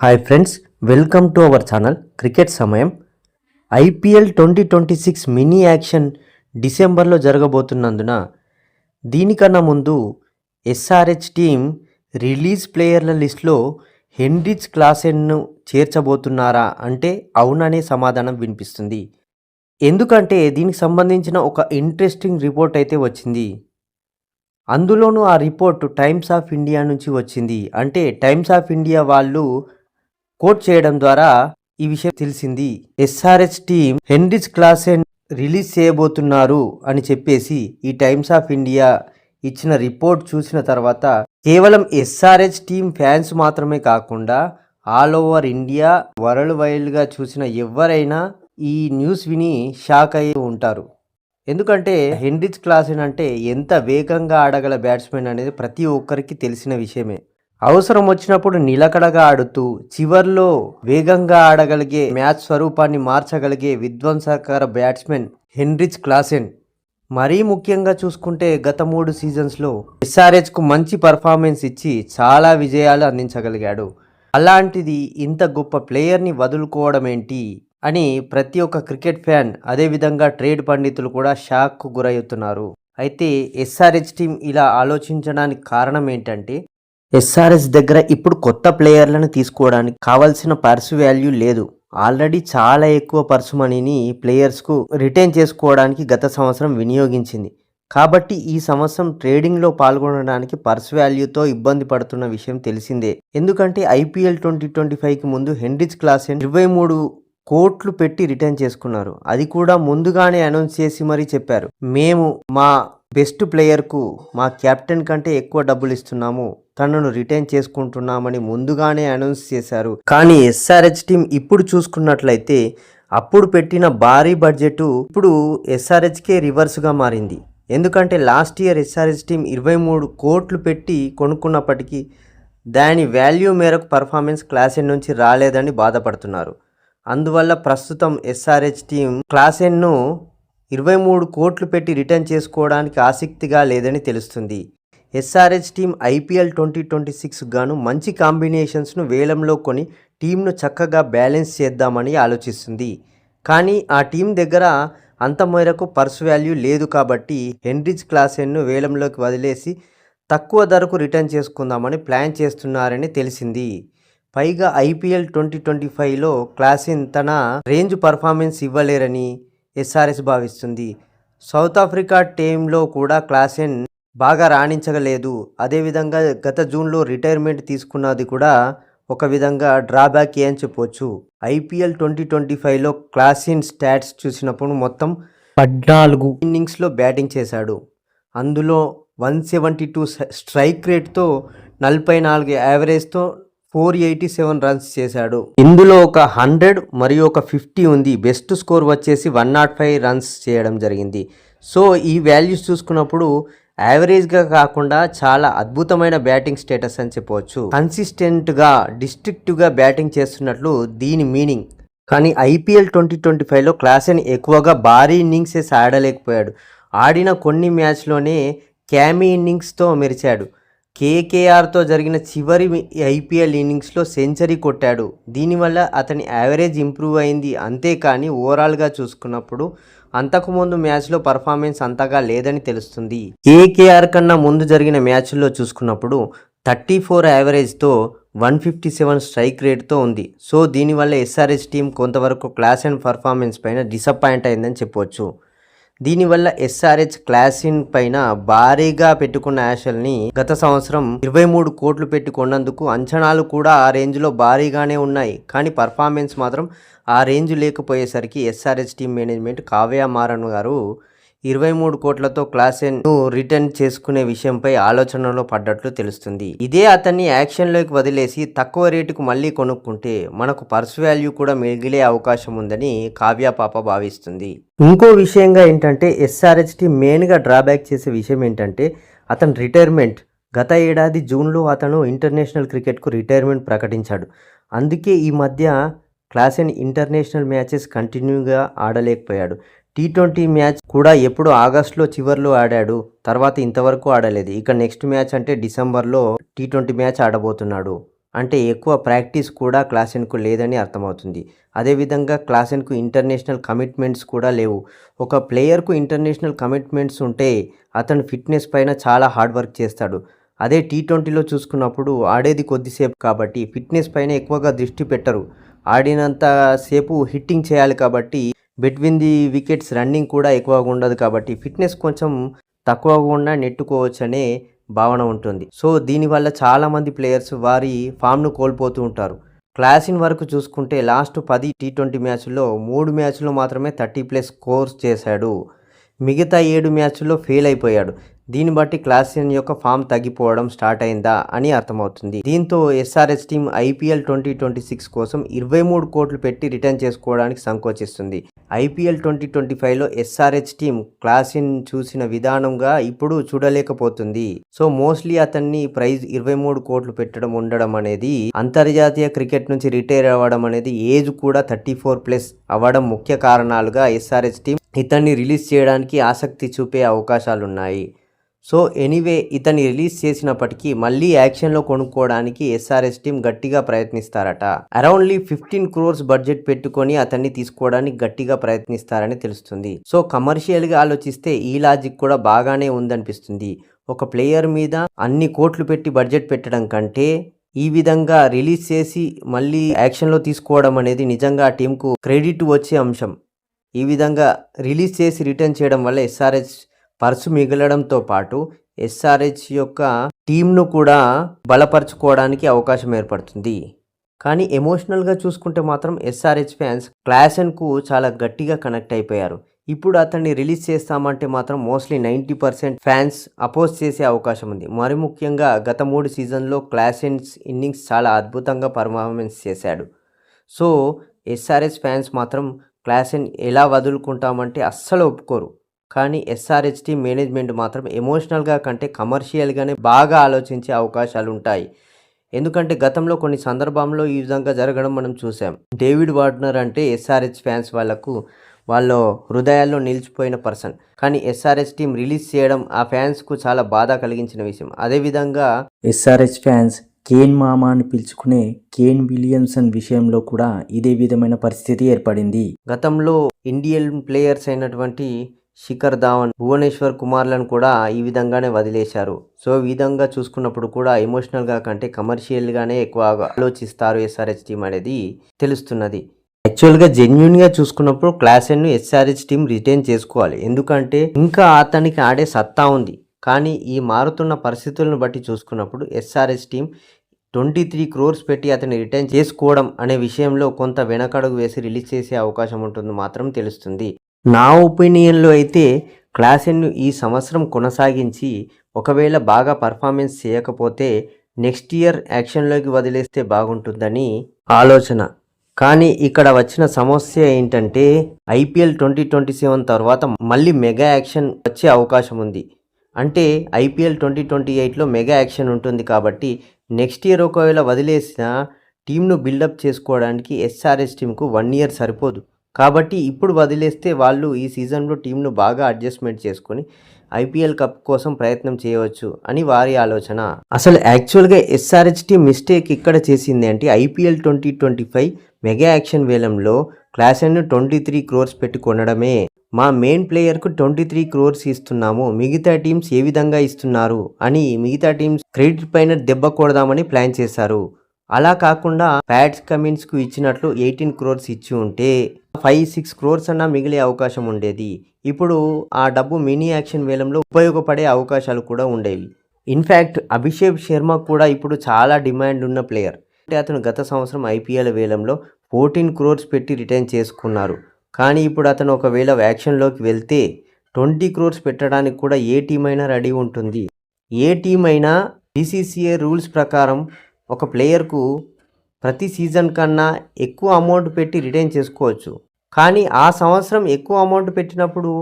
Hi friends welcome to our channel cricket సమయం IPL twenty twenty six mini auction డిసెంబర్లో జరగబోతున్నందున దీనికన్నా ముందు ఎస్ఆర్హెచ్ టీం రిలీజ్ ప్లేయర్ల లిస్ట్లో హెన్రిచ్ క్లాసెన్ను చేర్చబోతున్నారా అంటే అవుననే సమాధానం వినిపిస్తుంది. ఎందుకంటే దీనికి సంబంధించిన ఒక ఇంట్రెస్టింగ్ రిపోర్ట్ అయితే వచ్చింది. అందులోనూ ఆ రిపోర్ట్ టైమ్స్ ఆఫ్ ఇండియా నుంచి వచ్చింది. అంటే టైమ్స్ ఆఫ్ ఇండియా వాళ్ళు కోట్ చేయడం ద్వారా ఈ విషయం తెలిసింది. SRH team Heinrich Klaasen release చేయబోతున్నారు అని చెప్పేసి ఈ టైమ్స్ ఆఫ్ ఇండియా ఇచ్చిన రిపోర్ట్ చూసిన తర్వాత కేవలం ఎస్ఆర్హెచ్ టీం ఫ్యాన్స్ మాత్రమే కాకుండా ఆల్ ఓవర్ ఇండియా వరల్డ్ వైడ్గా చూసిన ఎవరైనా ఈ న్యూస్ విని షాక్ అయి ఉంటారు. ఎందుకంటే హెన్రిచ్ క్లాసెన్ అంటే ఎంత వేగంగా ఆడగల బ్యాట్స్మెన్ అనేది ప్రతి ఒక్కరికి తెలిసిన విషయమే. అవసరం వచ్చినప్పుడు నిలకడగా ఆడుతూ చివర్లో వేగంగా ఆడగలిగే మ్యాచ్ స్వరూపాన్ని మార్చగలిగే విధ్వంసకర బ్యాట్స్మెన్ హెన్రిచ్ క్లాసెన్. మరీ ముఖ్యంగా చూసుకుంటే గత మూడు సీజన్స్లో ఎస్ఆర్హెచ్కు మంచి పర్ఫార్మెన్స్ ఇచ్చి చాలా విజయాలు అందించగలిగాడు. అలాంటిది ఇంత గొప్ప ప్లేయర్ని వదులుకోవడం ఏంటి అని ప్రతి ఒక్క క్రికెట్ ఫ్యాన్ అదేవిధంగా ట్రేడ్ పండితులు కూడా షాక్కు గురవుతున్నారు అయితే ఎస్ఆర్హెచ్ టీం ఇలా ఆలోచించడానికి కారణం ఏంటంటే ఎస్ఆర్ఎస్ దగ్గర ఇప్పుడు కొత్త ప్లేయర్లను తీసుకోవడానికి కావాల్సిన పర్సు వాల్యూ లేదు. ఆల్రెడీ చాలా ఎక్కువ పర్సు మనీని ప్లేయర్స్కు రిటైన్ చేసుకోవడానికి గత సంవత్సరం వినియోగించింది. కాబట్టి ఈ సంవత్సరం ట్రేడింగ్లో పాల్గొనడానికి పర్స్ వాల్యూతో ఇబ్బంది పడుతున్న విషయం తెలిసిందే. ఎందుకంటే ఐపీఎల్ ట్వంటీ ట్వంటీ ఫైవ్కి ముందు హెన్రిచ్ క్లాసెన్ ఇరవై మూడు కోట్లు పెట్టి రిటర్న్ చేసుకున్నారు. అది కూడా ముందుగానే అనౌన్స్ చేసి మరీ చెప్పారు. మేము మా బెస్ట్ ప్లేయర్కు మా కెప్టెన్ కంటే ఎక్కువ డబ్బులు ఇస్తున్నాము. తనను రిటైన్ చేసుకుంటున్నామని ముందుగానే అనౌన్స్ చేశారు. కానీ ఎస్ఆర్హెచ్ టీం ఇప్పుడు చూసుకున్నట్లయితే అప్పుడు పెట్టిన భారీ బడ్జెట్ ఇప్పుడు ఎస్ఆర్హెచ్కే రివర్స్గా మారింది. ఎందుకంటే లాస్ట్ ఇయర్ ఎస్ఆర్హెచ్ టీం ఇరవై మూడు కోట్లు పెట్టి కొనుక్కున్నప్పటికీ దాని వాల్యూ మేరకు పర్ఫార్మెన్స్ క్లాస్ ఎన్ నుంచి రాలేదని బాధపడుతున్నారు. అందువల్ల ప్రస్తుతం ఎస్ఆర్హెచ్ టీం క్లాస్ ఎన్ను ఇరవై మూడు కోట్లు పెట్టి రిటర్న్ చేసుకోవడానికి ఆసక్తిగా లేదని తెలుస్తుంది. SRH team IPL twenty twenty six గాను మంచి కాంబినేషన్స్ను వేలంలో కొని టీంను చక్కగా బ్యాలెన్స్ చేద్దామని ఆలోచిస్తుంది. కానీ ఆ టీం దగ్గర అంత మేరకు పర్స్ వాల్యూ లేదు కాబట్టి హెన్రిచ్ క్లాసెన్ను వేలంలోకి వదిలేసి తక్కువ ధరకు రిటర్న్ చేసుకుందామని ప్లాన్ చేస్తున్నారని తెలిసింది. పైగా ఐపీఎల్ ట్వంటీ ట్వంటీ ఫైవ్లో క్లాసిన్ తన రేంజ్ పర్ఫార్మెన్స్ ఇవ్వలేరని ఎస్ఆర్ఎస్ భావిస్తుంది. సౌత్ ఆఫ్రికా టీంలో కూడా క్లాసెన్ బాగా రాణించగలేదు. అదేవిధంగా గత జూన్లో రిటైర్మెంట్ తీసుకున్నది కూడా ఒక విధంగా డ్రాబ్యాక్ అని చెప్పొచ్చు. ఐపీఎల్ ట్వంటీ ట్వంటీ ఫైవ్లో క్లాసిన్ స్టాట్స్ చూసినప్పుడు మొత్తం పద్నాలుగు ఇన్నింగ్స్లో బ్యాటింగ్ చేశాడు. అందులో వన్ సెవెంటీ టూ స్ట్రైక్ రేట్తో నలభై నాలుగు యావరేజ్తో ఫోర్ ఎయిటీ సెవెన్ రన్స్ చేశాడు. ఇందులో ఒక హండ్రెడ్ మరియు ఒక ఫిఫ్టీ ఉంది. బెస్ట్ స్కోర్ వచ్చేసి వన్ నాట్ ఫైవ్ రన్స్ చేయడం జరిగింది. సో ఈ వాల్యూస్ చూసుకున్నప్పుడు యావరేజ్గా కాకుండా చాలా అద్భుతమైన బ్యాటింగ్ స్టేటస్ అని చెప్పవచ్చు. కన్సిస్టెంట్గా డిస్ట్రిక్ట్గా బ్యాటింగ్ చేస్తున్నట్లు దీని మీనింగ్. కానీ ఐపీఎల్ ట్వంటీ ట్వంటీ ఫైవ్లో క్లాసెన్ ఎక్కువగా భారీ ఇన్నింగ్సెస్ ఆడలేకపోయాడు. ఆడిన కొన్ని మ్యాచ్లోనే క్యామీ ఇన్నింగ్స్తో మెరిచాడు. కేకేఆర్తో జరిగిన చివరి ఐపీఎల్ ఇన్నింగ్స్లో సెంచరీ కొట్టాడు. దీనివల్ల అతని యావరేజ్ ఇంప్రూవ్ అయింది. అంతేకాని ఓవరాల్గా చూసుకున్నప్పుడు అంతకుముందు మ్యాచ్లో పర్ఫార్మెన్స్ అంతగా లేదని తెలుస్తుంది. కేకేఆర్ కన్నా ముందు జరిగిన మ్యాచ్ల్లో చూసుకున్నప్పుడు థర్టీ ఫోర్ యావరేజ్తో వన్ ఫిఫ్టీ సెవెన్ స్ట్రైక్ రేట్తో ఉంది. సో దీనివల్ల ఎస్ఆర్ఎస్ టీం కొంతవరకు క్లాస్ అండ్ పర్ఫార్మెన్స్ పైన డిసప్పాయింట్ అయిందని చెప్పవచ్చు దీనివల్ల ఎస్ఆర్హెచ్ క్లాసిన్ పైన భారీగా పెట్టుకున్న ఆశల్ని గత సంవత్సరం ఇరవై మూడు కోట్లు పెట్టుకున్నందుకు అంచనాలు కూడా ఆ రేంజ్లో భారీగానే ఉన్నాయి. కానీ పర్ఫార్మెన్స్ మాత్రం ఆ రేంజ్ లేకపోయేసరికి SRH team management Kavya Maran garu ఇరవై మూడు కోట్లతో క్లాసెన్ను రిటర్న్ చేసుకునే విషయంపై ఆలోచనలో పడ్డట్లు తెలుస్తుంది. ఇదే అతన్ని యాక్షన్లోకి వదిలేసి తక్కువ రేటుకు మళ్ళీ కొనుక్కుంటే మనకు పర్స్ వాల్యూ కూడా మిగిలే అవకాశం ఉందని కావ్య పాప భావిస్తుంది. ఇంకో విషయంగా ఏంటంటే ఎస్ఆర్హెచ్టి మెయిన్గా డ్రాబ్యాక్ చేసే విషయం ఏంటంటే అతని రిటైర్మెంట్. గత ఏడాది జూన్లో అతను ఇంటర్నేషనల్ క్రికెట్కు రిటైర్మెంట్ ప్రకటించాడు. అందుకే ఈ మధ్య క్లాసెన్ ఇంటర్నేషనల్ మ్యాచెస్ కంటిన్యూగా ఆడలేకపోయాడు. టీ ట్వంటీ మ్యాచ్ కూడా ఎప్పుడు ఆగస్టులో చివరిలో ఆడాడు. తర్వాత ఇంతవరకు ఆడలేదు. ఇక నెక్స్ట్ మ్యాచ్ అంటే డిసెంబర్లో టీ ట్వంటీ మ్యాచ్ ఆడబోతున్నాడు. అంటే ఎక్కువ ప్రాక్టీస్ కూడా క్లాసెన్కు లేదని అర్థమవుతుంది. అదేవిధంగా క్లాసెన్కు ఇంటర్నేషనల్ కమిట్మెంట్స్ కూడా లేవు. ఒక ప్లేయర్కు ఇంటర్నేషనల్ కమిట్మెంట్స్ ఉంటే అతను ఫిట్నెస్ పైన చాలా హార్డ్ వర్క్ చేస్తాడు. అదే టీ ట్వంటీలో చూసుకున్నప్పుడు ఆడేది కొద్దిసేపు కాబట్టి ఫిట్నెస్ పైన ఎక్కువగా దృష్టి పెట్టరు. ఆడినంత సేపు హిట్టింగ్ చేయాలి కాబట్టి బిట్వీన్ ది వికెట్స్ రన్నింగ్ కూడా ఎక్కువగా ఉండదు కాబట్టి ఫిట్నెస్ కొంచెం తక్కువగా ఉన్నా నెట్టుకోవచ్చనే భావన ఉంటుంది. సో దీనివల్ల చాలామంది ప్లేయర్స్ వారి ఫామ్ను కోల్పోతూ ఉంటారు. క్లాసిన్ వరకు చూసుకుంటే లాస్ట్ పది టీ ట్వంటీ మ్యాచ్ల్లో మూడు మ్యాచ్లో మాత్రమే థర్టీ ప్లస్ స్కోర్స్ చేశాడు. మిగతా ఏడు మ్యాచ్ల్లో ఫెయిల్ అయిపోయాడు. దీన్ని బట్టి క్లాసిన్ యొక్క ఫామ్ తగ్గిపోవడం స్టార్ట్ అయిందా అని అర్థమవుతుంది. దీంతో SRH team IPL twenty twenty six కోసం ఇరవై మూడు కోట్లు పెట్టి రిటర్న్ చేసుకోవడానికి సంకోచిస్తుంది. ఐపీఎల్ ట్వంటీ ట్వంటీ ఫైవ్లో ఎస్ఆర్హెచ్ టీం క్లాసిన్ చూసిన విధానంగా ఇప్పుడు చూడలేకపోతుంది. సో మోస్ట్లీ అతన్ని ప్రైజ్ ఇరవై మూడు కోట్లు పెట్టడం ఉండడం అనేది అంతర్జాతీయ క్రికెట్ నుంచి రిటైర్ అవ్వడం అనేది ఏజ్ కూడా థర్టీ ఫోర్ ప్లస్ అవ్వడం ముఖ్య కారణాలుగా ఎస్ఆర్హెచ్ టీం ఇతన్ని రిలీజ్ చేయడానికి ఆసక్తి చూపే అవకాశాలున్నాయి. సో ఎనీవే ఇతన్ని రిలీజ్ చేసినప్పటికీ మళ్ళీ యాక్షన్లో కొనుక్కోవడానికి ఎస్ఆర్ఎస్ టీం గట్టిగా ప్రయత్నిస్తారట. అరౌండ్లీ ఫిఫ్టీన్ క్రోర్స్ బడ్జెట్ పెట్టుకొని అతన్ని తీసుకోవడానికి గట్టిగా ప్రయత్నిస్తారని తెలుస్తుంది. సో కమర్షియల్గా ఆలోచిస్తే ఈ లాజిక్ కూడా బాగానే ఉందనిపిస్తుంది. ఒక ప్లేయర్ మీద అన్ని కోట్లు పెట్టి బడ్జెట్ పెట్టడం కంటే ఈ విధంగా రిలీజ్ చేసి మళ్ళీ యాక్షన్లో తీసుకోవడం అనేది నిజంగా ఆ టీంకు క్రెడిట్ వచ్చే అంశం. ఈ విధంగా రిలీజ్ చేసి రిటర్న్ చేయడం వల్ల ఎస్ఆర్ఎస్ పర్సు మిగలడంతో పాటు ఎస్ఆర్హెచ్ యొక్క టీంను కూడా బలపరచుకోవడానికి అవకాశం ఏర్పడుతుంది. కానీ ఎమోషనల్గా చూసుకుంటే మాత్రం ఎస్ఆర్హెచ్ ఫ్యాన్స్ క్లాసన్కు చాలా గట్టిగా కనెక్ట్ అయిపోయారు. ఇప్పుడు అతన్ని రిలీజ్ చేస్తామంటే మాత్రం mostly ninety percent fans oppose చేసే అవకాశం ఉంది. మరి ముఖ్యంగా గత మూడు సీజన్లో క్లాసెన్స్ ఇన్నింగ్స్ చాలా అద్భుతంగా పర్ఫార్మెన్స్ చేశాడు. సో ఎస్ఆర్హెచ్ ఫ్యాన్స్ మాత్రం క్లాసెన్ ఎలా వదులుకుంటామంటే అస్సలు ఒప్పుకోరు. కానీ ఎస్ఆర్హెచ్ టీం మేనేజ్మెంట్ మాత్రం ఎమోషనల్గా కంటే కమర్షియల్గానే బాగా ఆలోచించే అవకాశాలు ఉంటాయి ఎందుకంటే గతంలో కొన్ని సందర్భంలో ఈ విధంగా జరగడం మనం చూసాం డేవిడ్ వార్నర్ అంటే ఎస్ఆర్హెచ్ ఫ్యాన్స్ వాళ్ళకు వాళ్ళ హృదయాల్లో నిలిచిపోయిన పర్సన్. కానీ ఎస్ఆర్హెచ్ టీం రిలీజ్ చేయడం ఆ ఫ్యాన్స్కు చాలా బాధ కలిగించిన విషయం. అదేవిధంగా ఎస్ఆర్హెచ్ ఫ్యాన్స్ కేన్ మామా అని పిలుచుకునే కేన్ విలియమ్సన్ విషయంలో కూడా ఇదే విధమైన పరిస్థితి ఏర్పడింది. గతంలో ఇండియన్ ప్లేయర్స్ అయినటువంటి శిఖర్ ధావన్ భువనేశ్వర్ కుమార్లను కూడా ఈ విధంగానే వదిలేశారు. సో ఈ విధంగా చూసుకున్నప్పుడు కూడా ఎమోషనల్గా కంటే కమర్షియల్గానే ఎక్కువ ఆలోచిస్తారు ఎస్ఆర్హెచ్ టీం అనేది తెలుస్తున్నది. యాక్చువల్గా జెన్యున్గా చూసుకున్నప్పుడు క్లాస్ ఎన్ను ఎస్ఆర్హెచ్ టీం రిటైన్ చేసుకోవాలి. ఎందుకంటే ఇంకా అతనికి ఆడే సత్తా ఉంది. కానీ ఈ మారుతున్న పరిస్థితులను బట్టి చూసుకున్నప్పుడు SRH team twenty three crores పెట్టి అతన్ని రిటర్న్ చేసుకోవడం అనే విషయంలో కొంత వెనకడుగు వేసి రిలీజ్ చేసే అవకాశం ఉంటుంది మాత్రం తెలుస్తుంది. నా ఒపీనియన్లో అయితే క్లాసెన్ను ఈ సంవత్సరం కొనసాగించి ఒకవేళ బాగా పర్ఫార్మెన్స్ చేయకపోతే నెక్స్ట్ ఇయర్ యాక్షన్లోకి వదిలేస్తే బాగుంటుందని ఆలోచన. కానీ ఇక్కడ వచ్చిన సమస్య ఏంటంటే ఐపీఎల్ ట్వంటీ ట్వంటీ సెవెన్ తర్వాత మళ్ళీ మెగా యాక్షన్ వచ్చే అవకాశం ఉంది. అంటే ఐపీఎల్ ట్వంటీ ట్వంటీ ఎయిట్లో మెగా యాక్షన్ ఉంటుంది కాబట్టి నెక్స్ట్ ఇయర్ ఒకవేళ వదిలేసిన టీంను బిల్డప్ చేసుకోవడానికి ఎస్ఆర్ఎస్ టీంకు వన్ ఇయర్ సరిపోదు. కాబట్టి ఇప్పుడు వదిలేస్తే వాళ్ళు ఈ సీజన్లో టీంను బాగా అడ్జస్ట్మెంట్ చేసుకొని ఐపీఎల్ కప్ కోసం ప్రయత్నం చేయవచ్చు అని వారి ఆలోచన. అసలు యాక్చువల్గా ఎస్ఆర్హెచ్టీ మిస్టేక్ ఇక్కడ చేసింది అంటే IPL twenty twenty five mega auction వేలంలో క్లాసెన్ను ట్వంటీ త్రీ క్రోర్స్ పెట్టి కొనడమే. మా మెయిన్ ప్లేయర్కు ట్వంటీ త్రీ క్రోర్స్ ఇస్తున్నాము మిగతా టీమ్స్ ఏ విధంగా ఇస్తున్నారు అని మిగతా టీమ్స్ క్రెడిట్ పైన దెబ్బ కొడదామని ప్లాన్ చేశారు. అలా కాకుండా ప్యాట్స్ కమిన్స్కు ఇచ్చినట్లు ఎయిటీన్ క్రోర్స్ ఇచ్చి ఉంటే ఫైవ్ సిక్స్ క్రోర్స్ అన్నా మిగిలే అవకాశం ఉండేది. ఇప్పుడు ఆ డబ్బు మినీ యాక్షన్ వేలంలో ఉపయోగపడే అవకాశాలు కూడా ఉండేవి. ఇన్ఫ్యాక్ట్ అభిషేక్ శర్మ కూడా ఇప్పుడు చాలా డిమాండ్ ఉన్న ప్లేయర్. అంటే అతను గత సంవత్సరం ఐపీఎల్ వేలంలో ఫోర్టీన్ క్రోర్స్ పెట్టి రిటర్న్ చేసుకున్నారు. కానీ ఇప్పుడు అతను ఒకవేళ యాక్షన్లోకి వెళ్తే ట్వంటీ క్రోర్స్ పెట్టడానికి కూడా ఏ టీం అయినా రెడీ ఉంటుంది. ఏ టీం అయినా బీసీసీఏ రూల్స్ ప్రకారం ఒక ప్లేయర్కు ప్రతి సీజన్ కన్నా ఎక్కువ అమౌంట్ పెట్టి రిటైన్ చేసుకోవచ్చు. కానీ ఆ సంవత్సరం ఎక్కువ అమౌంట్ పెట్టినప్పుడు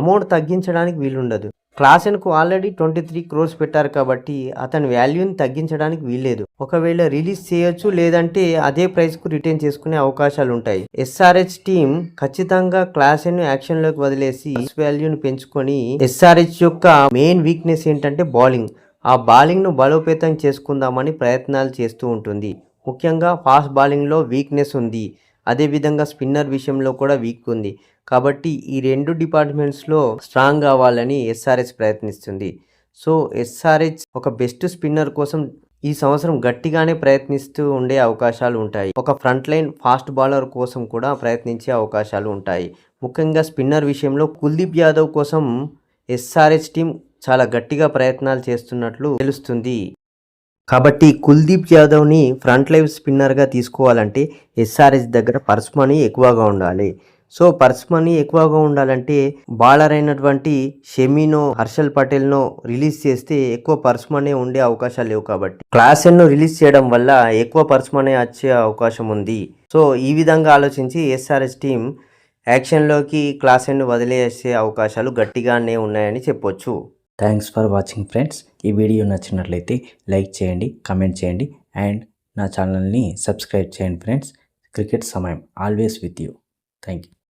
అమౌంట్ తగ్గించడానికి వీలుండదు. క్లాసెన్కు ఆల్రెడీ ట్వంటీ త్రీ క్రోర్స్ పెట్టారు కాబట్టి అతని వాల్యూని తగ్గించడానికి వీల్లేదు. ఒకవేళ రిలీజ్ చేయొచ్చు లేదంటే అదే ప్రైస్కు రిటైన్ చేసుకునే అవకాశాలు ఉంటాయి. ఎస్ఆర్హెచ్ టీం ఖచ్చితంగా క్లాసెన్ యాక్షన్లోకి వదిలేసి వాల్యూని పెంచుకొని ఎస్ఆర్హెచ్ యొక్క మెయిన్ వీక్నెస్ ఏంటంటే బౌలింగ్. ఆ బౌలింగ్ను బలోపేతం చేసుకుందామని ప్రయత్నాలు చేస్తూ ఉంటుంది. ముఖ్యంగా ఫాస్ట్ బౌలింగ్లో వీక్నెస్ ఉంది. అదేవిధంగా స్పిన్నర్ విషయంలో కూడా వీక్ ఉంది. కాబట్టి ఈ రెండు డిపార్ట్మెంట్స్లో స్ట్రాంగ్ కావాలని ఎస్ఆర్హెచ్ ప్రయత్నిస్తుంది. సో ఎస్ఆర్హెచ్ ఒక బెస్ట్ స్పిన్నర్ కోసం ఈ సంవత్సరం గట్టిగానే ప్రయత్నిస్తూ ఉండే అవకాశాలు ఉంటాయి. ఒక ఫ్రంట్ లైన్ ఫాస్ట్ బౌలర్ కోసం కూడా ప్రయత్నించే అవకాశాలు ఉంటాయి. ముఖ్యంగా స్పిన్నర్ విషయంలో కుల్దీప్ యాదవ్ కోసం ఎస్ఆర్హెచ్ టీం చాలా గట్టిగా ప్రయత్నాలు చేస్తున్నట్లు తెలుస్తుంది. కాబట్టి కుల్దీప్ యాదవ్ని ఫ్రంట్ లైవ్ స్పిన్నర్గా తీసుకోవాలంటే ఎస్ఆర్ఎస్ దగ్గర పర్స్ మనీ ఎక్కువగా ఉండాలి. సో పర్స్ మనీ ఎక్కువగా ఉండాలంటే బాలర్ అయినటువంటి షెమీనో హర్షల్ పటేల్నో రిలీజ్ చేస్తే ఎక్కువ పర్స్ మనీ ఉండే అవకాశాలు లేవు కాబట్టి. క్లాస్ ఎన్ను రిలీజ్ చేయడం వల్ల ఎక్కువ పర్స్ మనీ వచ్చే అవకాశం ఉంది. సో ఈ విధంగా ఆలోచించి ఎస్ఆర్ఎస్ టీం యాక్షన్లోకి క్లాస్ ఎండ్ వదిలేసే అవకాశాలు గట్టిగానే ఉన్నాయని చెప్పొచ్చు. థ్యాంక్స్ ఫర్ వాచింగ్ ఫ్రెండ్స్ ఈ వీడియో నచ్చినట్లయితే లైక్ చేయండి కమెంట్ చేయండి అండ్ నా ఛానల్ని సబ్స్క్రైబ్ చేయండి ఫ్రెండ్స్ క్రికెట్ సమయం always with you thank you